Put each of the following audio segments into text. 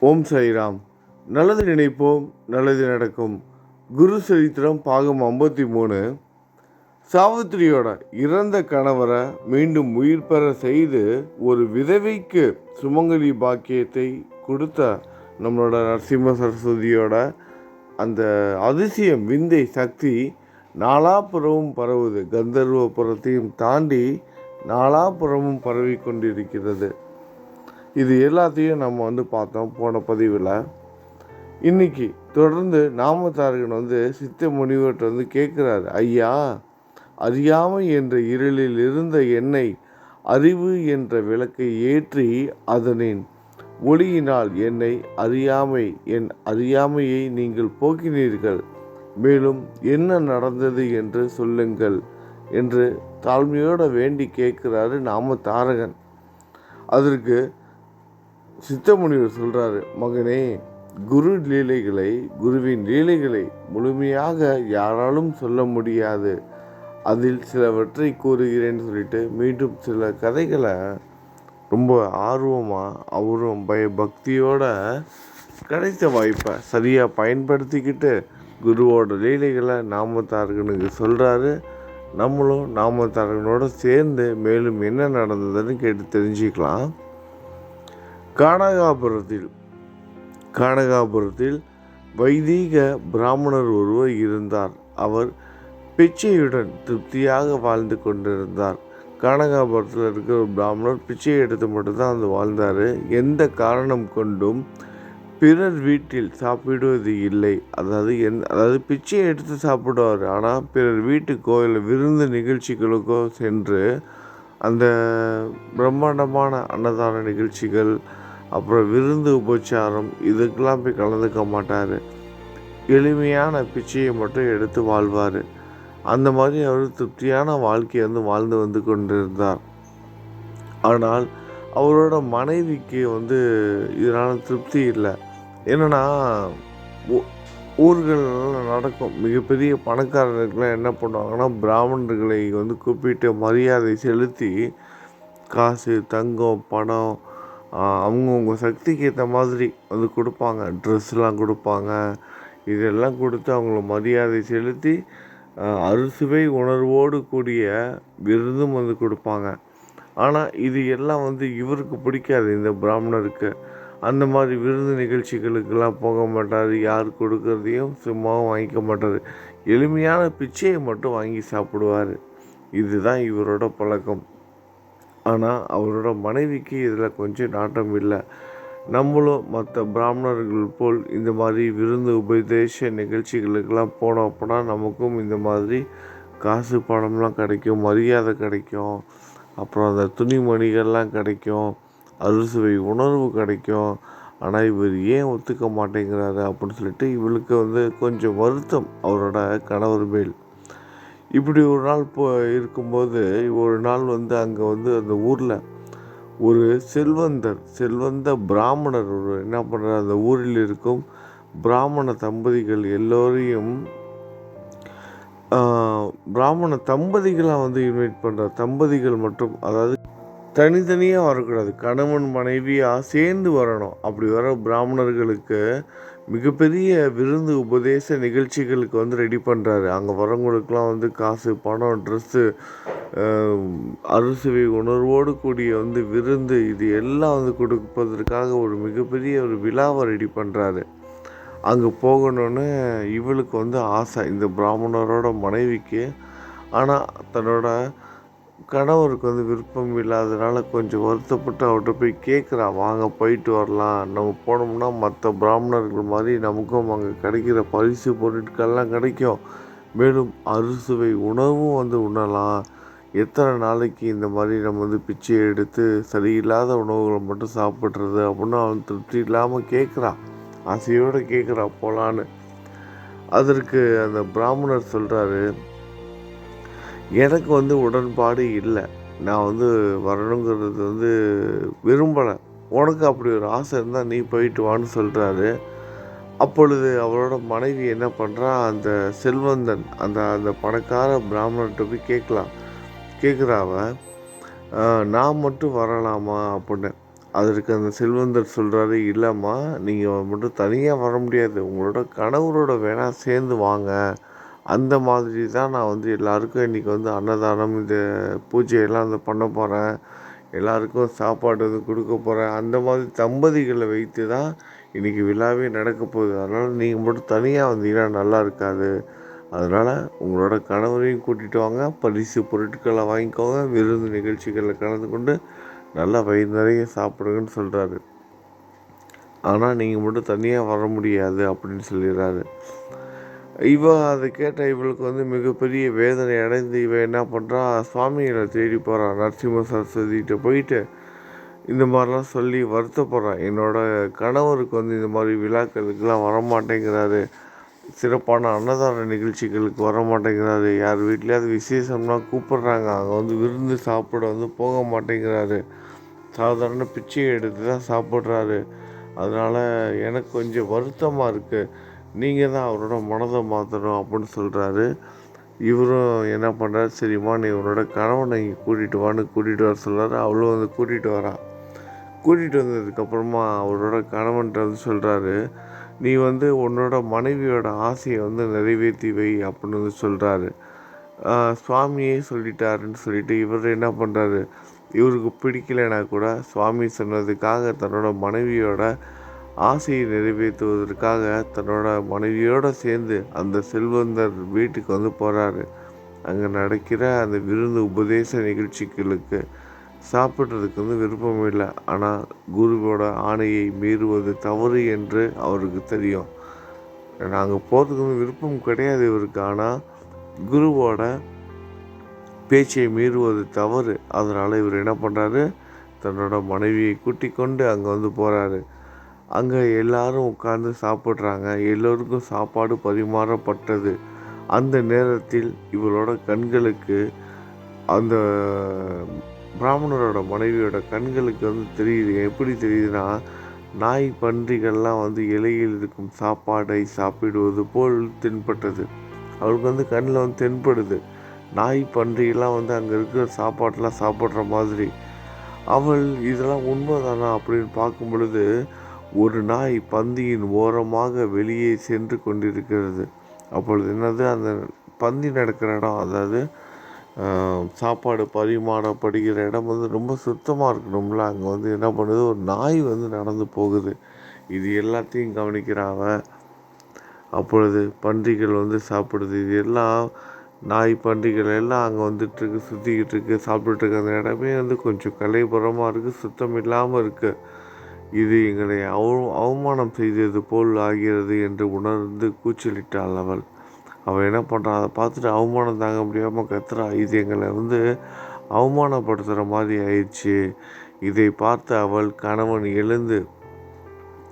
ஓம் சாய்ராம். நல்லது நினைப்போம் நல்லது நடக்கும். குரு சரித்திரம் பாகம் ஐம்பத்தி மூணு. சாவித்திரியோட இறந்த கணவரை மீண்டும் உயிர் பெற செய்து ஒரு விதவைக்கு சுமங்கலி பாக்கியத்தை கொடுத்த நம்மளோட நரசிம்ம சரஸ்வதியோட அந்த அதிசயம் விந்தை சக்தி நாலாபுறமும் பரவுது. கந்தர்வபுரத்தையும் தாண்டி நாலாபுறமும் பரவி கொண்டிருக்கிறது இது எல்லாத்தையும் நம்ம வந்து பார்த்தோம் போன பதிவில். இன்னைக்கு தொடர்ந்து நாமத்தாரகன் வந்து சித்த முனிவர்கிட்ட வந்து கேட்குறாரு ஐயா அறியாமை என்ற இருளில் இருந்த என்னை அறிவு என்ற விளக்கை ஏற்றி அதனின் ஒளியினால் என்னை அறியாமை என் அறியாமையை நீங்கள் போக்கினீர்கள். மேலும் என்ன நடந்தது என்று சொல்லுங்கள் என்று தாழ்மையோடு வேண்டி கேட்குறாரு நாம தாரகன் அதற்கு சித்தமுனிவர் சொல்கிறாரு மகனே குரு லீலைகளை குருவின் லீலைகளை முழுமையாக யாராலும் சொல்ல முடியாது. அதில் சிலவற்றை கூறுகிறேன்னு சொல்லிட்டு மீண்டும் சில கதைகளை ரொம்ப ஆர்வமாக அவரும் பய பக்தியோட கிடைத்த வாய்ப்பை சரியாக பயன்படுத்திக்கிட்டு குருவோட லீலைகளை நாமத்தார்கனுக்கு சொல்கிறாரு நம்மளும் நாமத்தார்கனோட சேர்ந்து மேலும் என்ன நடந்ததுன்னு கேட்டு தெரிஞ்சுக்கலாம். கானகாபுரத்தில் கானகாபுரத்தில் வைதீக பிராமணர் ஒருவர் இருந்தார். அவர் பிச்சையுடன் திருப்தியாக வாழ்ந்து கொண்டிருந்தார். கானகாபுரத்தில் இருக்கிற ஒரு பிராமணர் பிச்சை எடுத்து மட்டும்தான் வந்து வாழ்ந்தார். எந்த காரணம் கொண்டும் பிறர் வீட்டில் சாப்பிடுவது இல்லை. அதாவது என் அதாவது பிச்சையை எடுத்து சாப்பிடுவார். ஆனால் பிறர் வீட்டுக்கோ இல்லை விருந்து நிகழ்ச்சிகளுக்கோ சென்று அந்த பிரம்மாண்டமான அன்னதான நிகழ்ச்சிகள் அப்புறம் விருந்து உபச்சாரம் இதுக்கெல்லாம் போய் கலந்துக்க மாட்டார். எளிமையான பிச்சையை மட்டும் எடுத்து வாழ்வார். அந்த மாதிரி அவர் திருப்தியான வாழ்க்கையை வந்து வாழ்ந்து வந்து கொண்டிருந்தார். ஆனால் அவரோட மனைவிக்கு வந்து இதனால் திருப்தி இல்லை. என்னென்னா ஊர்களெல்லாம் நடக்கும். மிகப்பெரிய பணக்காரர்கள்லாம் என்ன பண்ணுவாங்கன்னா பிராமணர்களை வந்து கூப்பிட்டு மரியாதை செலுத்தி காசு தங்கம் பணம் அவங்கவுங்க சக்திக்கு ஏற்ற மாதிரி வந்து கொடுப்பாங்க. ட்ரெஸ்லாம் கொடுப்பாங்க. இதெல்லாம் கொடுத்து அவங்கள மரியாதை செலுத்தி அறுசுவை உணர்வோடு கூடிய விருதும் வந்து கொடுப்பாங்க. ஆனால் இது எல்லாம் வந்து இவருக்கு பிடிக்காது இந்த பிராமணருக்கு. அந்த மாதிரி விருது நிகழ்ச்சிகளுக்கெல்லாம் போக மாட்டார். யார் கொடுக்கறதையும் சும்மாவும் வாங்கிக்க மாட்டார். எளிமையான பிச்சையை மட்டும் வாங்கி சாப்பிடுவார். இதுதான் இவரோட பழக்கம். ஆனால் அவரோட மனைவிக்கு இதில் கொஞ்சம் நாட்டம் இல்லை. நம்மளும் மற்ற பிராமணர்கள் போல் இந்த மாதிரி விருந்து உபதேச நிகழ்ச்சிகளுக்கெல்லாம் போனோம் அப்படின்னா நமக்கும் இந்த மாதிரி காசு பணம்லாம் கிடைக்கும் மரியாதை கிடைக்கும். அப்புறம் அந்த துணிமணிகள்லாம் கிடைக்கும். அறுசுவை உணர்வு கிடைக்கும். ஆனால் இவர் ஏன் ஒத்துக்க மாட்டேங்கிறாரு அப்படின்னு சொல்லிட்டு இவளுக்கு வந்து கொஞ்சம் வருத்தம் அவரோட கணவர் மேல். இப்படி ஒரு நாள் போ இருக்கும்போது ஒரு நாள் வந்து அங்கே வந்து அந்த ஊரில் ஒரு செல்வந்தர் செல்வந்த பிராமணர் ஒரு என்ன பண்ணுறார் அந்த ஊரில் இருக்கும் பிராமண தம்பதிகள் எல்லோரையும் பிராமண தம்பதிகளாக வந்து இன்வைட் பண்ணுறார் தம்பதிகள் மட்டும் அதாவது தனித்தனியாக வரக்கூடாது. கணவன் மனைவியாக சேர்ந்து வரணும். அப்படி வர பிராமணர்களுக்கு மிகப்பெரிய விருந்து உபதேச நிகழ்ச்சிகளுக்கு வந்து ரெடி பண்ணுறாரு அங்கே வரவங்களுக்குலாம் வந்து காசு பணம் ட்ரெஸ்ஸு அறுசுவை உணர்வோடு கூடிய வந்து விருந்து இது எல்லாம் வந்து கொடுப்பதற்காக ஒரு மிகப்பெரிய ஒரு விழாவை ரெடி பண்ணுறாரு அங்கே போகணுன்னு இவளுக்கு வந்து ஆசை. இந்த பிராமணரோட மனைவிக்கு. ஆனால் தன்னோட கணவருக்கு வந்து விருப்பம் இல்லாததுனால கொஞ்சம் வருத்தப்பட்டு அவர்கிட்ட போய் கேட்குறான் வாங்க போயிட்டு வரலாம். நம்ம போனோம்னா மற்ற பிராமணர்கள் மாதிரி நமக்கும் அங்கே கிடைக்கிற பரிசு பொருட்கள்லாம் கிடைக்கும். மேலும் அறுசுவை உணவும் வந்து உண்ணலாம். எத்தனை நாளைக்கு இந்த மாதிரி நம்ம வந்து பிச்சை எடுத்து சரியில்லாத உணவுகளை மட்டும் சாப்பிட்றது அப்படின்னு அவன் திருப்தி இல்லாமல் கேட்குறான். ஆசையோடு கேட்குறான் போகலான்னு அதற்கு அந்த பிராமணர் சொல்கிறாரு எனக்கு வந்து உடன்பாடு இல்லை. நான் வந்து வரணுங்கிறது வந்து விரும்பலை. உனக்கு அப்படி ஒரு ஆசை இருந்தால் நீ போயிட்டு வான்னு சொல்கிறாரு அப்பொழுது அவரோட மனைவி என்ன பண்ணுறா அந்த செல்வந்தன் அந்த அந்த பணக்கார பிராமணர்கிட்ட போய் கேட்கலாம். கேட்குறாவ நான் மட்டும் வரலாமா? அப்படின்னு. அதற்கு அந்த செல்வந்தர் சொல்கிறாரு இல்லைம்மா நீங்கள் மட்டும் தனியாக வர முடியாது. உங்களோட கணவரோட வேணால் சேர்ந்து வாங்க. அந்த மாதிரி தான் நான் வந்து எல்லாருக்கும் இன்றைக்கி வந்து அன்னதானம் இந்த பூஜையெல்லாம் வந்து பண்ண போகிறேன் எல்லாருக்கும் சாப்பாடு வந்து கொடுக்க போகிறேன் அந்த மாதிரி தம்பதிகளை வைத்து தான் இன்றைக்கி விழாவே நடக்க போகுது. அதனால் நீங்கள் மட்டும் தனியாக வந்தீங்கன்னா நல்லா இருக்காது. அதனால் உங்களோட கணவரையும் கூட்டிகிட்டு வாங்க. பரிசு பொருட்களை வாங்கிக்கோங்க. விருந்து நிகழ்ச்சிகளில் கலந்து கொண்டு நல்லா வயிறு நிறைய சாப்பிடுங்கன்னு சொல்கிறாரு ஆனால் நீங்கள் மட்டும் தனியாக வர முடியாது அப்படின்னு சொல்லிடுறாரு. இவள் அதை கேட்ட இவளுக்கு வந்து மிகப்பெரிய வேதனை அடைந்து இவன் என்ன பண்ணுறா சுவாமிகளை தேடி போகிறான் நரசிம்ம சரஸ்வதிகிட்ட போயிட்டு இந்த மாதிரிலாம் சொல்லி வருத்தப்படுறான் என்னோட கணவருக்கு வந்து இந்த மாதிரி விழாக்களுக்கெல்லாம் வரமாட்டேங்கிறாரு. சிறப்பான அன்னதான நிகழ்ச்சிகளுக்கு வர மாட்டேங்கிறாரு யார் வீட்லேயாவது விசேஷம்னா கூப்பிட்றாங்க. அங்கே வந்து விருந்து சாப்பிட வந்து போக மாட்டேங்கிறாரு. சாதாரண பிச்சை எடுத்து தான் சாப்பிட்றாரு. அதனால் எனக்கு கொஞ்சம் வருத்தமாக இருக்குது நீங்கள் தான் அவரோட மனதை மாற்றணும் அப்படின்னு சொல்கிறாரு இவரும் என்ன பண்ணுறாரு சரிம்மா நீ இவரோட கணவனை இங்கே கூட்டிகிட்டு வான்னு கூட்டிகிட்டு வர சொல்கிறாரு அவளும் வந்து கூட்டிகிட்டு வரா. கூட்டிகிட்டு வந்ததுக்கப்புறமா அவரோட கணவன்கிட்ட வந்து சொல்கிறாரு நீ வந்து உன்னோட மனைவியோட ஆசையை வந்து நிறைவேற்றி வை அப்படின்னு வந்து சொல்கிறாரு சுவாமியே சொல்லிட்டாருன்னு சொல்லிட்டு இவர் என்ன பண்ணுறாரு இவருக்கு பிடிக்கலைன்னா கூட சுவாமி சொன்னதுக்காக தன்னோட மனைவியோட ஆசையை நிறைவேற்றுவதற்காக தன்னோட மனைவியோடு சேர்ந்து அந்த செல்வந்தர் வீட்டுக்கு வந்து போகிறாரு அங்கே நடக்கிற அந்த விருந்து உபதேச நிகழ்ச்சிகளுக்கு சாப்பிட்றதுக்கு வந்து விருப்பம் இல்லை. ஆனால் குருவோட ஆணையை மீறுவது தவறு என்று அவருக்கு தெரியும். நாங்கள் போகிறதுக்கு வந்து விருப்பம் கிடையாது இவருக்கு. ஆனால் குருவோட பேச்சை மீறுவது தவறு. அதனால் இவர் என்ன பண்ணுறாரு தன்னோட மனைவியை கூட்டிக் கொண்டு அங்கே வந்து போகிறாரு அங்கே எல்லாரும் உட்கார்ந்து சாப்பிட்றாங்க. எல்லோருக்கும் சாப்பாடு பரிமாறப்பட்டது. அந்த நேரத்தில் இவளோட கண்களுக்கு அந்த பிராமணரோட மனைவியோட கண்களுக்கு வந்து தெரியுது. எப்படி தெரியுதுன்னா நாய் பன்றிகள்லாம் வந்து இலையில் இருக்கும் சாப்பாடை சாப்பிடுவது போல் தென்பட்டது. அவளுக்கு வந்து கண்ணில் வந்து தென்படுது. நாய் பன்றிகள்லாம் வந்து அங்கே இருக்கிற சாப்பாடெலாம் சாப்பிட்ற மாதிரி. அவள் இதெல்லாம் உண்மைதானா? அப்படின்னு பார்க்கும் பொழுது ஒரு நாய் பந்தியின் ஓரமாக வெளியே சென்று கொண்டிருக்கிறது. அப்பொழுது என்னது? அந்த பந்தி நடக்கிற இடம் அதாவது சாப்பாடு பரிமாறப்படுகிற இடம் வந்து ரொம்ப சுத்தமாக இருக்கணும்ல. அங்கே வந்து என்ன பண்ணுது? ஒரு நாய் வந்து நடந்து போகுது. இது எல்லாத்தையும் கவனிக்கிறாங்க அப்பொழுது பன்றிகள் வந்து சாப்பிடுது. இது எல்லாம் நாய் பன்றிகள் எல்லாம் அங்கே வந்துட்டுருக்கு சுற்றிக்கிட்டு இருக்கு சாப்பிட்டுட்டு அந்த இடமே வந்து கொஞ்சம் கலைபுறமாக இருக்குது சுத்தம் இல்லாமல் இருக்குது இது எங்களை அவ அவமானம் செய்தது போல் ஆகிறது என்று உணர்ந்து கூச்சலிட்டாள் அவள். அவள் என்ன பண்ணுறான் அதை பார்த்துட்டு அவமானம் தாங்க முடியாமல் கத்துறா. இது எங்களை வந்து அவமானப்படுத்துகிற மாதிரி ஆயிடுச்சு. இதை பார்த்து அவள் கணவன் எழுந்து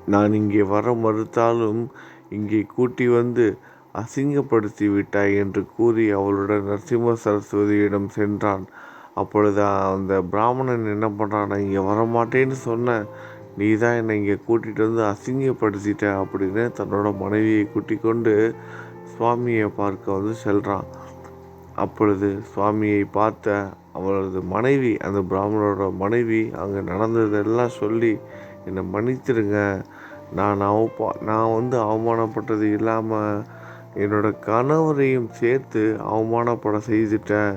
நான் இங்கே வர மறுத்தாலும் இங்கே கூட்டி வந்து அசிங்கப்படுத்தி விட்டாய் என்று கூறி அவளுடன் நரசிம்ம சரஸ்வதியிடம் சென்றான். அப்பொழுது அந்த பிராமணன் என்ன பண்ணுறான் நான் இங்கே வரமாட்டேன்னு சொன்ன நீ தான் என்னை இங்கே கூட்டிகிட்டு வந்து அசிங்கப்படுத்திட்ட அப்படின்னு தன்னோட மனைவியை கூட்டி கொண்டு சுவாமியை பார்க்க வந்து செல்கிறான் அப்பொழுது சுவாமியை பார்த்த அவளது மனைவி அந்த பிராமணரோட மனைவி அங்கே நடந்ததெல்லாம் சொல்லி என்னை மன்னித்திருங்க நான் அவ நான் வந்து அவமானப்பட்டது இல்லாமல் என்னோட கணவரையும் சேர்த்து அவமானப்பட செய்துட்டேன்.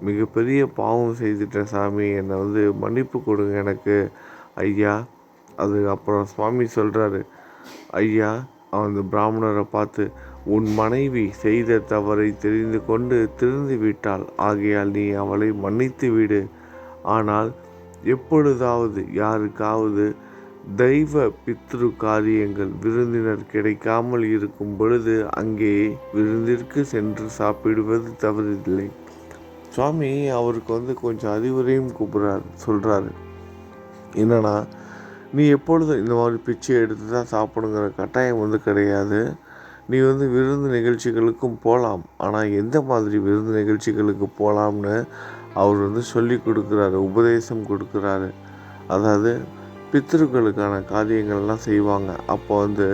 மிகப்பெரிய பாவம் செய்துட்டேன் சாமி. என்னை வந்து மன்னிப்பு கொடுங்க எனக்கு. ஐயா அது அப்புறம் சுவாமி சொல்கிறாரு ஐயா அந்த பிராமணரை பார்த்து உன் மனைவி செய்த தவறை தெரிந்து கொண்டு திருந்து விட்டாள். ஆகையால் நீ அவளை மன்னித்து விடு. ஆனால் எப்பொழுதாவது யாருக்காவது தெய்வ பித்ரு காரியங்கள் விருந்தினர் கிடைக்காமல் இருக்கும் பொழுது அங்கே விருந்திற்கு சென்று சாப்பிடுவது தவறில்லை. சுவாமி அவருக்கு வந்து கொஞ்சம் அறிவுரையும் கூப்பிட்றாரு சொல்கிறாரு என்னன்னா நீ எப்பொழுதும் இந்த மாதிரி பிச்சை எடுத்து தான் சாப்பிடுங்கிற கட்டாயம் வந்து கிடையாது. நீ வந்து விருந்து நிகழ்ச்சிகளுக்கும் போகலாம் ஆனால் எந்த மாதிரி விருந்து நிகழ்ச்சிகளுக்கு போகலாம்னு அவர் வந்து சொல்லி கொடுக்குறாரு உபதேசம் கொடுக்குறாரு. அதாவது பித்திருக்களுக்கான காரியங்கள்லாம் செய்வாங்க. அப்போ வந்து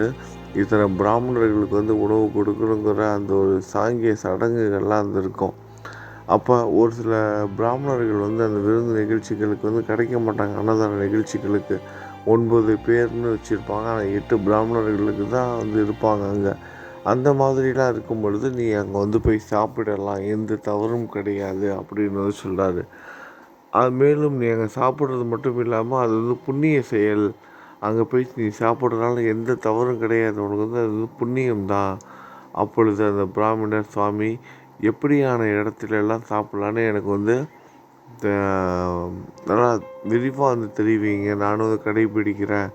இத்தனை பிராமணர்களுக்கு வந்து உணவு கொடுக்கணுங்கிற அந்த ஒரு சாங்கிய சடங்குகள்லாம் வந்து இருக்கும். அப்போ ஒரு சில பிராமணர்கள் வந்து அந்த விருந்து நிகழ்ச்சிகளுக்கு வந்து கிடைக்க மாட்டாங்க அன்னதான நிகழ்ச்சிகளுக்கு. ஒன்பது பேர்னு வச்சுருப்பாங்க. ஆனால் எட்டு பிராமணர்களுக்கு தான் வந்து இருப்பாங்க அங்கே. அந்த மாதிரிலாம் இருக்கும் பொழுது நீ அங்கே வந்து போய் சாப்பிடலாம். எந்த தவறும் கிடையாது அப்படின்னு வந்து சொல்கிறாரு அது மேலும் நீ அங்கே சாப்பிட்றது மட்டும் இல்லாமல் அது வந்து புண்ணிய செயல். அங்கே போய் நீ சாப்பிட்றதுனால எந்த தவறும் கிடையாது. உனக்கு வந்து அது வந்து புண்ணியம் தான். அப்பொழுது அந்த பிராமணர் சுவாமி எப்படியான இடத்துலலாம் சாப்பிட்லான்னு எனக்கு வந்து நல்லா விரிவாக வந்து தெரிவிங்க. நானும் அதை கடைபிடிக்கிறேன்.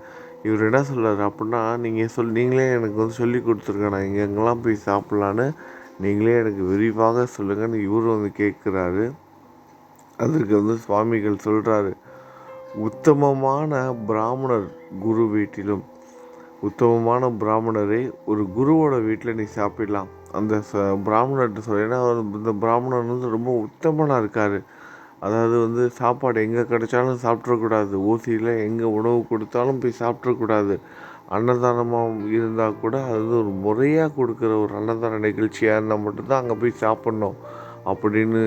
இவர் என்ன சொல்கிறார் அப்படின்னா நீங்கள் சொல் நீங்களே எனக்கு வந்து சொல்லி கொடுத்துருங்க. நான் எங்கே எங்கெல்லாம் போய் சாப்பிட்லான்னு நீங்களே எனக்கு விரிவாக சொல்லுங்கன்னு இவரும் வந்து கேட்குறாரு அதற்கு வந்து சுவாமிகள் சொல்கிறாரு உத்தமமான பிராமணர் குரு வீட்டிலும் உத்தமமான பிராமணரை ஒரு குருவோட வீட்டில் நீ சாப்பிடலாம். அந்த ச பிராமணர்கிட்ட சொல்ல ஏன்னா அவர் இந்த பிராமணர் வந்து ரொம்ப உத்தமனாக இருக்கார். அதாவது வந்து சாப்பாடு எங்கே கிடைச்சாலும் சாப்பிட்றக்கூடாது ஊசியில் எங்கே உணவு கொடுத்தாலும் போய் சாப்பிட்றக்கூடாது அன்னதானமாக இருந்தால் கூட அது வந்து ஒரு முறையாக கொடுக்குற ஒரு அன்னதான நிகழ்ச்சியாக இருந்தால் மட்டும்தான் அங்கே போய் சாப்பிட்ணும். அப்படின்னு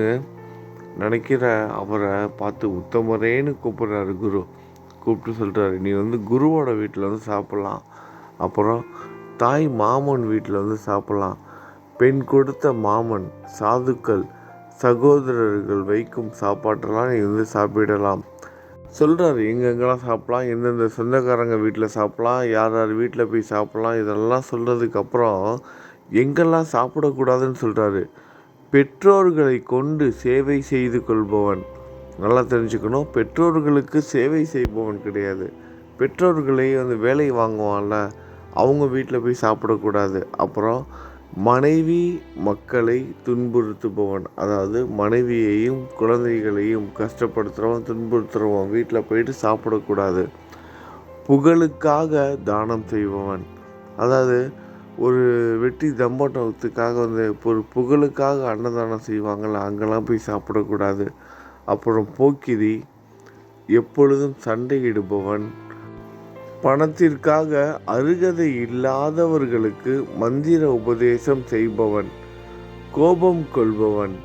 நினைக்கிற அவரை பார்த்து உத்தமரேன்னு கூப்பிட்றாரு குரு. கூப்பிட்டு சொல்கிறாரு நீ வந்து குருவோட வீட்டில் வந்து சாப்பிட்லாம். அப்புறம் தாய் மாமன் வீட்டில் வந்து சாப்பிட்லாம். பெண் கொடுத்த மாமன் சாதுக்கள் சகோதரர்கள் வைக்கும் சாப்பாட்டெல்லாம் நீ வந்து சாப்பிடலாம். சொல்கிறாரு எங்கெங்கெல்லாம் சாப்பிட்லாம் எந்தெந்த சொந்தக்காரங்க வீட்டில் சாப்பிட்லாம் யார் யார் வீட்டில் போய் சாப்பிட்லாம் இதெல்லாம் சொல்கிறதுக்கப்புறம் எங்கெல்லாம் சாப்பிடக்கூடாதுன்னு சொல்கிறாரு பெற்றோர்களை கொண்டு சேவை செய்து கொள்பவன். நல்லா தெரிஞ்சுக்கணும் பெற்றோர்களுக்கு சேவை செய்பவன் கிடையாது. பெற்றோர்களை வந்து வேலை வாங்குவான்ல அவங்க வீட்டில் போய் சாப்பிடக்கூடாது. அப்புறம் மனைவி மக்களை துன்புறுத்துபவன் அதாவது மனைவியையும் குழந்தைகளையும் கஷ்டப்படுத்துகிறவன் துன்புறுத்துகிறவன் வீட்டில் போயிட்டு சாப்பிடக்கூடாது. புகழுக்காக தானம் செய்பவன். அதாவது ஒரு வெட்டி தம்பட்டத்துக்காக வந்து ஒரு புகழுக்காக அன்னதானம் செய்வாங்கள்ல அங்கெல்லாம் போய் சாப்பிடக்கூடாது. அப்புறம் போக்கிரி எப்பொழுதும் சண்டையிடுபவன் பணத்திற்காக அருகதை இல்லாதவர்களுக்கு மந்திர உபதேசம் செய்பவன் கோபம் கொள்பவன்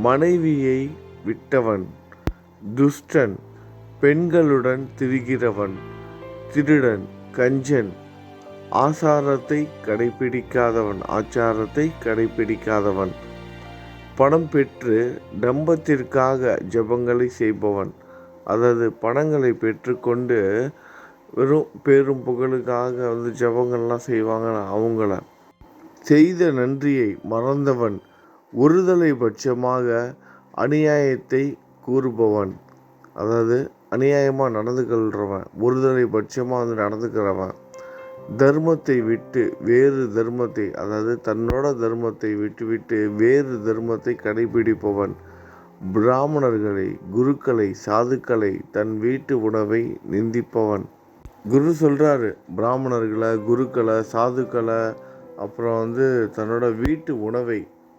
மனைவியை விட்டவன் துஷ்டன் பெண்களுடன் திரிகிறவன் திருடன் கஞ்சன் ஆசாரத்தை கடைபிடிக்காதவன் ஆச்சாரத்தை கடைபிடிக்காதவன் பணம் பெற்று டம்பத்திற்காக ஜெபங்களை செய்பவன் அதாவது பணங்களை பெற்றுக்கொண்டு வெறும் பேரும் புகழுக்காக வந்து ஜெபங்கள்லாம் செய்வாங்க அவங்கள. செய்த நன்றியை மறந்தவன் ஒருதலை பட்சமாக அநியாயத்தை கூறுபவன். அதாவது அநியாயமாக நடந்து ஒருதலை பட்சமாக வந்து நடந்துக்கிறவன். தர்மத்தை விட்டு வேறு தர்மத்தை அதாவது தன்னோட தர்மத்தை விட்டுவிட்டு வேறு தர்மத்தை கடைபிடிப்பவன். பிராமணர்களை குருக்களை சாதுக்களை தன் வீட்டு உணவை நிந்திப்பவன். குரு சொல்கிறாரு பிராமணர்களை குருக்களை சாதுக்களை அப்புறம் வந்து தன்னோட வீட்டு உணவை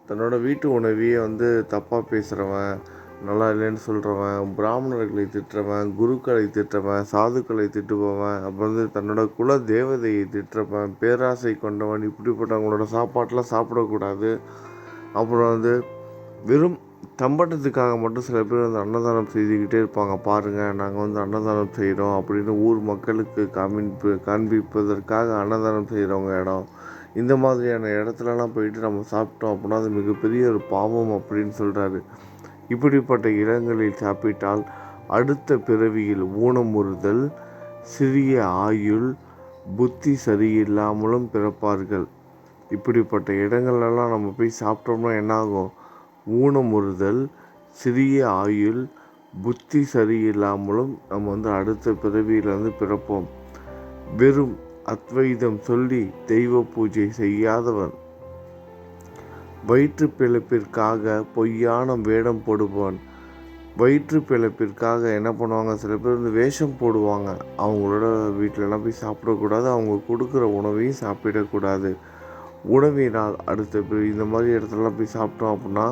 தன்னோட வீட்டு உணவையே வந்து தப்பாக பேசுகிறவன் நல்லா இல்லைன்னு சொல்கிறவன் பிராமணர்களை திட்டுறவன் குருக்களை திட்டுறவன் சாதுக்களை திட்டுபவன் அப்புறம் வந்து தன்னோட குல தேவதையை திட்டுறவன் பேராசை கொண்டவன் இப்படிப்பட்டவங்களோட சாப்பாட்டெலாம் சாப்பிடக்கூடாது. அப்புறம் வந்து வெறும் தம்பட்டத்துக்காக மட்டும் சில பேர் வந்து அன்னதானம் செய்துக்கிட்டே இருப்பாங்க. பாருங்கள் நாங்கள் வந்து அன்னதானம் செய்கிறோம் அப்படின்னு ஊர் மக்களுக்கு காமிப்பு காண்பிப்பதற்காக அன்னதானம் செய்கிறவங்க இடம். இந்த மாதிரியான இடத்துலலாம் போயிட்டு நம்ம சாப்பிட்டோம் அப்படின்னா அது மிகப்பெரிய ஒரு பாவம் அப்படின்னு சொல்கிறாரு இப்படிப்பட்ட இடங்களில் சாப்பிட்டால் அடுத்த பிறவியில் ஊனமுறுதல் சிறிய ஆயுள் புத்தி சரியில்லாமலும் பிறப்பார்கள். இப்படிப்பட்ட இடங்கள்லாம் நம்ம போய் சாப்பிட்டோம்னா என்னாகும்? ஊனமுறுதல் சிறிய ஆயுள் புத்தி சரியில்லாமலும் நம்ம வந்து அடுத்த பிறவியில் வந்து பிறப்போம். வெறும் அத்வைதம் சொல்லி தெய்வ பூஜை செய்யாதவன். வயிற்று பிழைப்பிற்காக பொய்யான வேடம் போடுபவன். வயிற்று பிழைப்பிற்காக என்ன பண்ணுவாங்க? சில பேர் வந்து வேஷம் போடுவாங்க. அவங்களோட வீட்டிலலாம் போய் சாப்பிடக்கூடாது. அவங்க கொடுக்குற உணவையும் சாப்பிடக்கூடாது. உணவினால் அடுத்த பிறவி இந்த மாதிரி இடத்துலலாம் போய் சாப்பிட்டோம் அப்படின்னா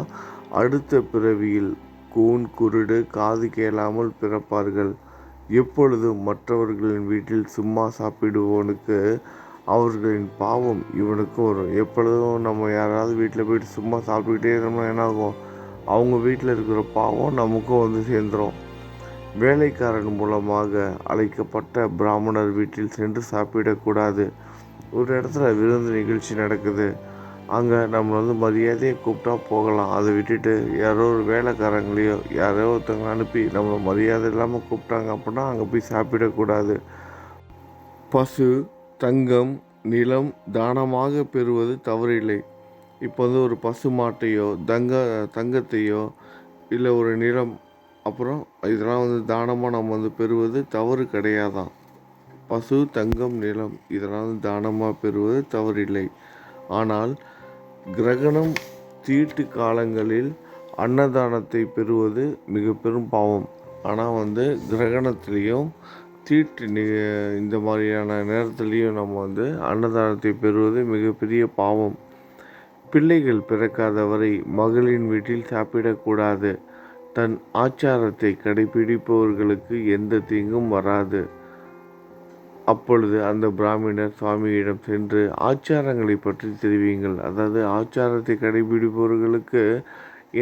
அடுத்த பிறவியில் கூன் குருடு காது கேளாமல் பிறப்பார்கள். எப்பொழுதும் மற்றவர்களின் வீட்டில் சும்மா சாப்பிடுவோனுக்கு அவர்களின் பாவம் இவனுக்கும் வரும். எப்பொழுதும் நம்ம யாராவது வீட்டில் போயிட்டு சும்மா சாப்பிட்டுக்கிட்டே இருந்தோம்னா என்ன ஆகும்? அவங்க வீட்டில் இருக்கிற பாவம் நமக்கும் வந்து சேர்ந்துடும் வேலைக்காரன் மூலமாக அழைக்கப்பட்ட பிராமணர் வீட்டில் சென்று சாப்பிடக்கூடாது. ஒரு இடத்துல விருந்து நிகழ்ச்சி நடக்குது. அங்கே நம்ம வந்து மரியாதையை கூப்பிட்டா போகலாம். அதை விட்டுட்டு யாரோ ஒரு வேலைக்காரங்களையோ யாரோ ஒருத்தவங்க அனுப்பி நம்மளை மரியாதை இல்லாமல் கூப்பிட்டாங்க அப்படின்னா அங்கே போய் சாப்பிடக்கூடாது. பசு தங்கம் நிலம் தானமாக பெறுவது தவறில்லை. இப்போ வந்து ஒரு பசு மாட்டையோ தங்க தங்கத்தையோ இல்லை ஒரு நிலம் அப்புறம் இதெல்லாம் வந்து தானமாக நம்ம வந்து பெறுவது தவறு கிடையாதான். பசு தங்கம் நிலம் இதனால் தானமாக பெறுவது தவறில்லை. ஆனால் கிரகணம் தீட்டு காலங்களில் அன்னதானத்தை பெறுவது மிக பெரும் பாவம். ஆனால் வந்து கிரகணத்துலேயும் தீட்டு நி இந்த மாதிரியான நேரத்துலேயும் நம்ம வந்து அன்னதானத்தை பெறுவது மிகப்பெரிய பாவம். பிள்ளைகள் பிறக்காத வரை மகளின் வீட்டில் சாப்பிடக்கூடாது. தன் ஆச்சாரத்தை கடைபிடிப்பவர்களுக்கு எந்த தீங்கும் வராது. அப்பொழுது அந்த பிராமணர் சுவாமியிடம் சென்று ஆச்சாரங்களை பற்றி தெரிவியுங்கள். அதாவது ஆச்சாரத்தை கடைபிடிப்பவர்களுக்கு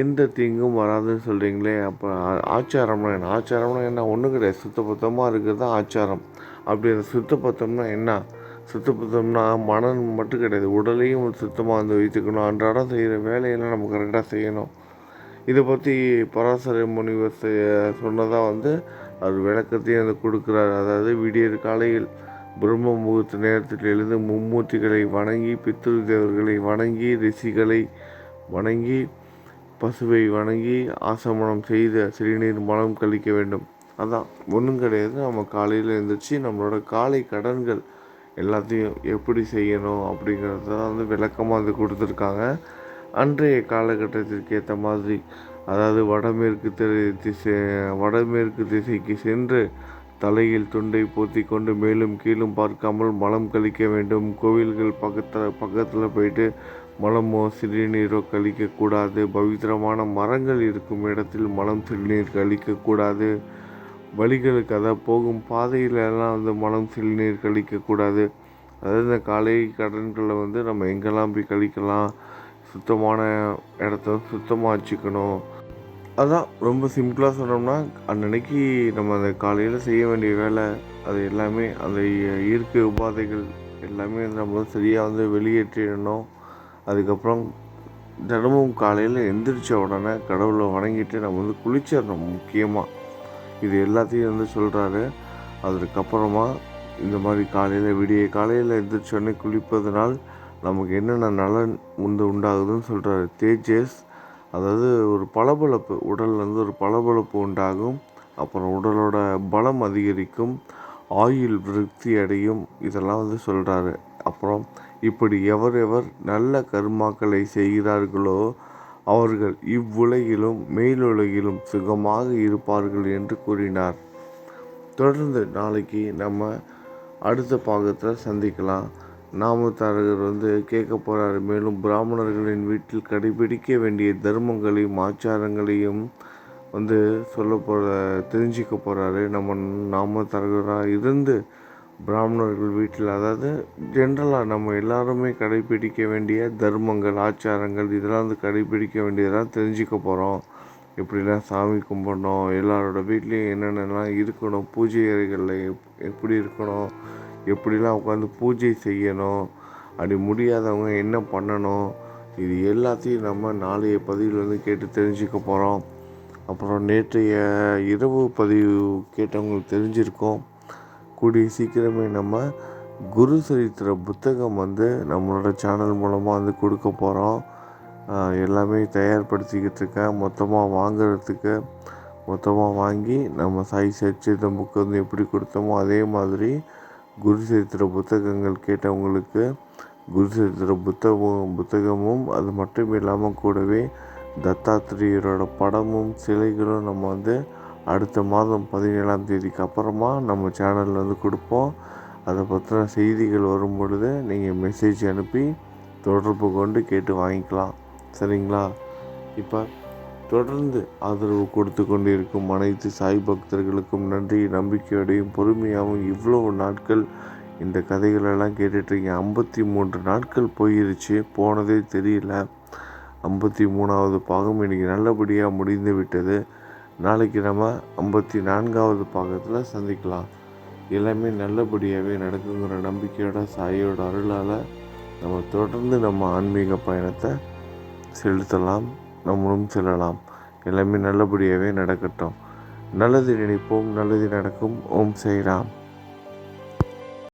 எந்த தீங்கும் வராதுன்னு சொல்கிறீங்களே அப்போ ஆச்சாரம்னா என்ன? ஆச்சாரம்னா என்ன? ஒன்றும் கிடையாது. சுத்தபத்தமாக இருக்கிறது தான் ஆச்சாரம். அப்படி அந்த சுத்தபத்தம்னா என்ன? சுத்தபத்தம்னா மனம் மட்டும் கிடையாது. உடலையும் சுத்தமாக வந்து வைத்துக்கணும். அன்றாடம் செய்கிற வேலையெல்லாம் நம்ம கரெக்டாக செய்யணும். இதை பற்றி பராசர முனிவர் சொன்னதாக வந்து அவர் விளக்கத்தையும் வந்து கொடுக்குறார். அதாவது விடியற் காலையில் பிரம்ம முகூர்த்த நேரத்தில் எழுந்து மும்மூர்த்திகளை வணங்கி பித்ரு தேவர்களை வணங்கி ரிஷிகளை வணங்கி பசுவை வணங்கி ஆசமனம் செய்த சிறுநீர் மலம் கழிக்க வேண்டும். அதான் ஒன்றும் கிடையாது. நம்ம காலையில் எழுந்திரிச்சு நம்மளோட காலை கடன்கள் எல்லாத்தையும் எப்படி செய்யணும் அப்படிங்கிறத வந்து விளக்கமாக வந்து கொடுத்துருக்காங்க. அன்றைய காலகட்டத்திற்கு ஏற்ற மாதிரி அதாவது வடமேற்கு திசை வடமேற்கு திசைக்கு சென்று தலையில் துண்டை போத்தி கொண்டு மேலும் கீழும் பார்க்காமல் மலம் கழிக்க வேண்டும். கோவில்கள் பக்கத்தில் பக்கத்தில் போயிட்டு மலமோ சிறுநீரோ கழிக்கக்கூடாது பவித்திரமான மரங்கள் இருக்கும் இடத்தில் மலம் சிறுநீர் கழிக்கக்கூடாது வழிகளுக்கு அதாவது போகும் பாதையிலெல்லாம் வந்து மலம் சிறுநீர் கழிக்கக்கூடாது அதாவது இந்த காலை கடன்களை வந்து நம்ம எங்கெல்லாம் போய் கழிக்கலாம்? சுத்தமான இடத்த சுத்தமாக வச்சுக்கணும். அதான் ரொம்ப சிம்பிளாக சொன்னோம்னா அன்னன்னைக்கு நம்ம அந்த காலையில் செய்ய வேண்டிய வேலை அது எல்லாமே அந்த இயற்கை உபாதைகள் எல்லாமே நம்ம சரியாக வந்து வெளியேற்றிடணும். அதுக்கப்புறம் தினமும் காலையில் எந்திரிச்ச உடனே கடவுளை வணங்கிட்டு நம்ம வந்து குளிச்சிடணும் முக்கியமாக இது எல்லாத்தையும் வந்து சொல்கிறாரு அதுக்கப்புறமா இந்த மாதிரி காலையில் விடிய காலையில் எந்திரிச்சோடனே குளிப்பதனால் நமக்கு என்னென்ன நலன் உண்டு உண்டாகுதுன்னு சொல்கிறாரு தேஜஸ் அதாவது ஒரு பளபளப்பு உடலில் வந்து ஒரு பளபளப்பு உண்டாகும். அப்புறம் உடலோட பலம் அதிகரிக்கும் ஆயுள் விருத்தி அடையும் இதெல்லாம் வந்து சொல்கிறாரு அப்புறம் இப்படி எவர் எவர் நல்ல கர்மாக்களை செய்கிறார்களோ அவர்கள் இவ்வுலகிலும் மேலுலகிலும் சுகமாக இருப்பார்கள் என்று கூறினார். தொடர்ந்து நாளைக்கு நம்ம அடுத்த பாகத்தில் சந்திக்கலாம். நாமதாரகர் வந்து கேட்க போகிறாரு மேலும் பிராமணர்களின் வீட்டில் கடைபிடிக்க வேண்டிய தர்மங்களையும் ஆச்சாரங்களையும் வந்து சொல்ல போகிற தெரிஞ்சிக்க போகிறாரு நம்ம நாமதாரகராக இருந்து பிராமணர்கள் வீட்டில் அதாவது ஜென்ரலாக நம்ம எல்லாருமே கடைபிடிக்க வேண்டிய தர்மங்கள் ஆச்சாரங்கள் இதெல்லாம் வந்து கடைபிடிக்க வேண்டியதெல்லாம் தெரிஞ்சிக்க போகிறோம் எப்படிலாம் சாமி கும்பிடணும் எல்லாரோட வீட்லேயும் என்னென்னலாம் இருக்கணும் பூஜை அறைகளில் எப் எப்படி இருக்கணும் எப்படிலாம் உட்காந்து பூஜை செய்யணும் அப்படி முடியாதவங்க என்ன பண்ணணும் இது எல்லாத்தையும் நம்ம நாளைய பதிவில் வந்து கேட்டு தெரிஞ்சுக்க போகிறோம் அப்புறம் நேற்றைய இரவு பதிவு கேட்டவங்களுக்கு தெரிஞ்சிருக்கோம் கூடிய சீக்கிரமே நம்ம குரு சரித்திர புத்தகம் வந்து நம்மளோட சேனல் மூலமாக வந்து கொடுக்க போகிறோம் எல்லாமே தயார்படுத்திக்கிட்டு இருக்கேன் மொத்தமாக வாங்கிறதுக்கு மொத்தமாக வாங்கி நம்ம சாய் சச்சித புக்கு வந்து எப்படி கொடுத்தோமோ அதே மாதிரி குரு சரித்திர புத்தகங்கள் கேட்டவங்களுக்கு குரு சரித்திர புத்தகமும் புத்தகமும் அது மட்டும் இல்லாமல் கூடவே தத்தாத்திரியரோட படமும் சிலைகளும் நம்ம வந்து அடுத்த மாதம் பதினேழாம் தேதிக்கு அப்புறமா நம்ம சேனலில் வந்து கொடுப்போம். அதை பற்றின செய்திகள் வரும் பொழுது நீங்கள் மெசேஜ் அனுப்பி தொடர்பு கொண்டு கேட்டு வாங்கிக்கலாம். சரிங்களா? இப்போ தொடர்ந்து ஆதரவு கொடுத்து கொண்டிருக்கும் அனைத்து சாய் பக்தர்களுக்கும் நன்றி நம்பிக்கையோடையும் பொறுமையாகவும் இவ்வளோ நாட்கள் இந்த கதைகளெல்லாம் கேட்டுட்ருக்கேன் ஐம்பத்தி மூன்று நாட்கள் போயிருச்சு. போனதே தெரியல. ஐம்பத்தி மூணாவது பாகம் இன்றைக்கி நல்லபடியாக முடிந்து விட்டது. நாளைக்கு நம்ம ஐம்பத்தி நான்காவது பாகத்தில் சந்திக்கலாம். எல்லாமே நல்லபடியாகவே நடக்குங்கிற நம்பிக்கையோட சாயோட அருளால் நம்ம தொடர்ந்து நம்ம ஆன்மீக பயணத்தை செலுத்தலாம். நம்மளும் செல்லலாம். எல்லாமே நல்லபடியாகவே நடக்கட்டும். நல்லது நினைப்போம் நல்லது நடக்கும். ஓம் சாய்ராம்